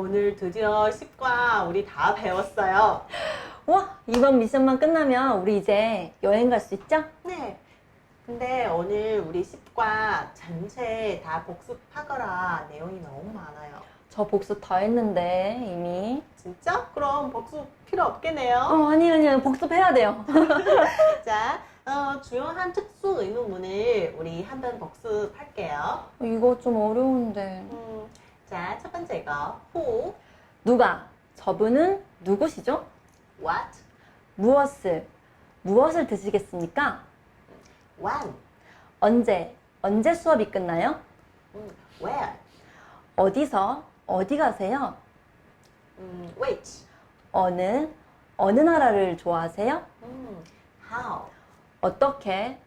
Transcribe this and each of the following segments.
오늘 드디어 10과 우리 다 배웠어요. 와, 이번 미션만 끝나면 우리 이제 여행 갈 수 있죠? 네. 근데 오늘 우리 10과 전체 다 복습하거라 내용이 너무 많아요. 저 복습 다 했는데 이미. 진짜? 그럼 복습 필요 없겠네요. 어, 아니 아니 복습해야 돼요. 자, 어, 주요한 특수 의문문을 우리 한번 복습할게요. 이거 좀 어려운데. 음, 자, 첫 번째 거. Who, 누가? 저분은 누구시죠? what, 무엇을? 무엇을 드시겠습니까? when, 언제? 언제 수업이 끝나요? 음, where, 어디서? 어디 가세요? 음, which, 어느? 어느 나라를 좋아하세요? 음, how. 어떻게?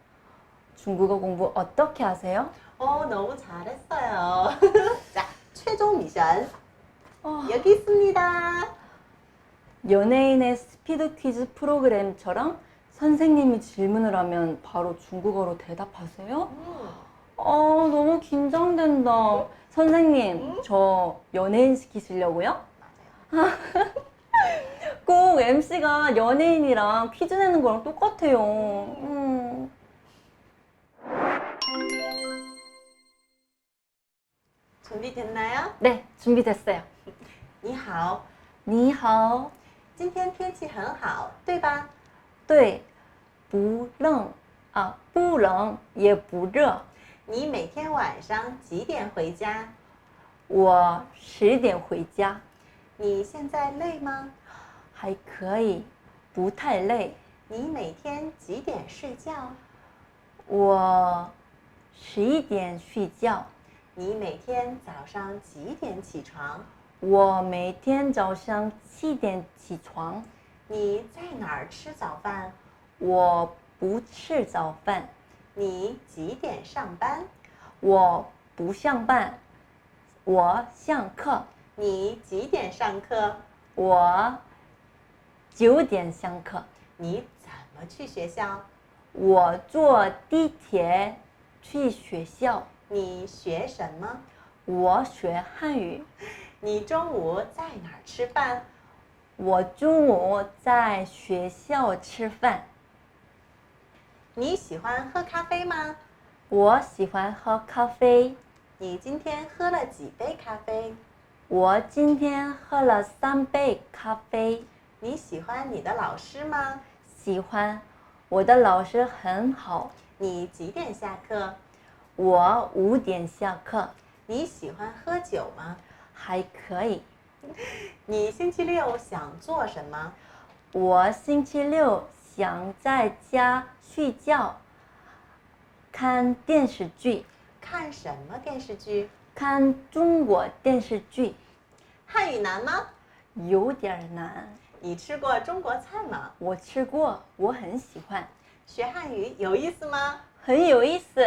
중국어 공부 어떻게 하세요? 어, 너무 잘했어요. 미션 어, 여기 있습니다. 연예인의 스피드 퀴즈 프로그램처럼 선생님이 질문을 하면 바로 중국어로 대답하세요? 음, 어, 너무 긴장된다. 선생님, 저 연예인 시키시려고요? 꼭 MC가 연예인이랑 퀴즈 내는 거랑 똑같아요. 음. 준비됐나요? 네, 준비됐어요. 你好,你好,今天天气很好,对吧?对,不冷,啊,不冷,也不热.你每天晚上几点回家?我十点回家,你现在累吗?还可以,不太累.你每天几点睡觉?我十一点睡觉. 你每天早上几点起床?我每天早上七点起床。你在哪儿吃早饭?我不吃早饭。你几点上班?我不上班。我上课。你几点上课?我九点上课。你怎么去学校?我坐地铁去学校。你学什么?我学汉语。你中午在哪儿吃饭?我中午在学校吃饭。你喜欢喝咖啡吗?我喜欢喝咖啡。你今天喝了几杯咖啡?我今天喝了三杯咖啡。你喜欢你的老师吗?喜欢，我的老师很好。你几点下课?我五点下课，你喜欢喝酒吗?还可以。你星期六想做什么?我星期六想在家睡觉，看电视剧，看什么电视剧?看中国电视剧，汉语难吗?有点儿难。你吃过中国菜吗?我吃过，我很喜欢，学汉语有意思吗?很有意思。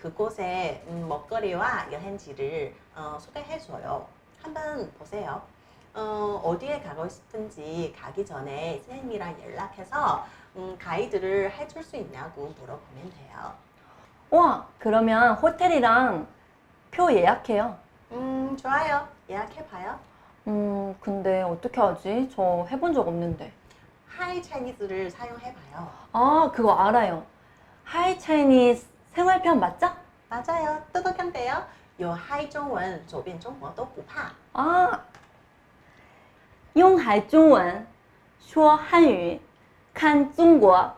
그곳의 음, 먹거리와 여행지를 어, 소개해줘요. 한번 보세요. 어, 어디에 가고 싶은지 가기 전에 선생님이랑 연락해서 음, 가이드를 해줄 수 있냐고 물어보면 돼요. 와, 그러면 호텔이랑 표 예약해요. 음, 좋아요. 예약해봐요. 음, 근데 어떻게 하지? 저 해본 적 없는데. 하이 차이니스를 사용해봐요. 아, 그거 알아요. 하이 차이니스 생활편 맞죠? 맞아요. 똑똑한데요. 有 하이 中文,走遍中国都不怕.啊，用海中文说汉语，看中国